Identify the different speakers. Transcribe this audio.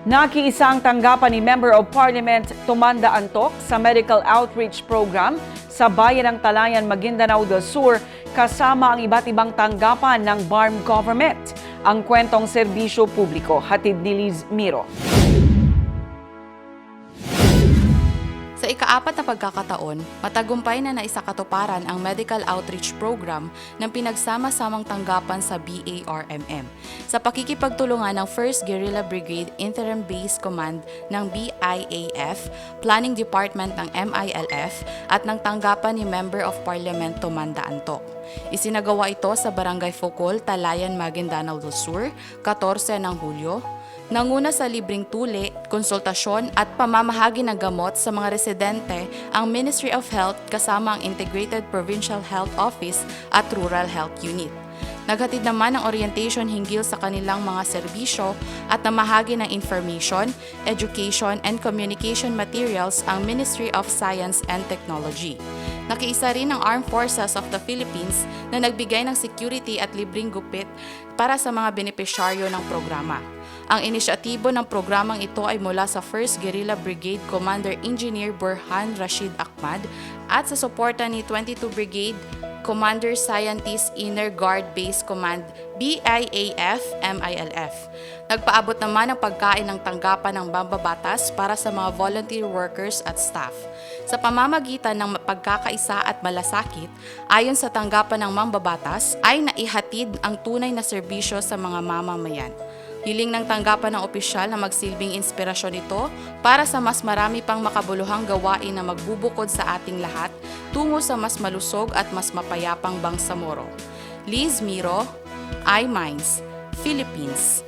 Speaker 1: Nakiisang tanggapan ni Member of Parliament Tumanda Antok sa Medical Outreach Program sa bayan ng Talayan, Maguindanao del Sur kasama ang iba't ibang tanggapan ng BARM government. Ang kwentong serbisyo publiko, hatid ni Liz Miro.
Speaker 2: Sa ikaapat na pagkakataon, matagumpay na naisakatuparan ang medical outreach program ng pinagsama-samang tanggapan sa BARMM sa pakikipagtulungan ng 1st Guerrilla Brigade Interim Base Command ng BIAF, Planning Department ng MILF at ng tanggapan ni Member of Parliament Tumanda Antok. Isinagawa ito sa Barangay Focol, Talayan, Maguindanao del Sur, 14 ng Hulyo, Nanguna sa libreng tuli, konsultasyon at pamamahagi ng gamot sa mga residente ang Ministry of Health kasama ang Integrated Provincial Health Office at Rural Health Unit. Naghatid naman ng orientation hinggil sa kanilang mga serbisyo at namahagi ng information, education and communication materials ang Ministry of Science and Technology. Nakiisa rin ang Armed Forces of the Philippines na nagbigay ng security at libreng gupit para sa mga benepisyaryo ng programa. Ang inisyatibo ng programang ito ay mula sa 1st Guerrilla Brigade Commander Engineer Burhan Rashid Ahmad at sa suporta ni 22 Brigade Commander Scientist Inner Guard Base Command BIAF MILF. Nagpaabot naman ng pagkain ng tanggapan ng mambabatas para sa mga volunteer workers at staff. Sa pamamagitan ng pagkakaisa at malasakit, ayon sa tanggapan ng mambabatas, ay naihatid ang tunay na serbisyo sa mga mamamayan. Hiling ng tanggapan ng opisyal na magsilbing inspirasyon ito para sa mas marami pang makabuluhang gawain na magbubukod sa ating lahat tungo sa mas malusog at mas mapayapang Bangsamoro. Liz Miro, iMinds, Philippines.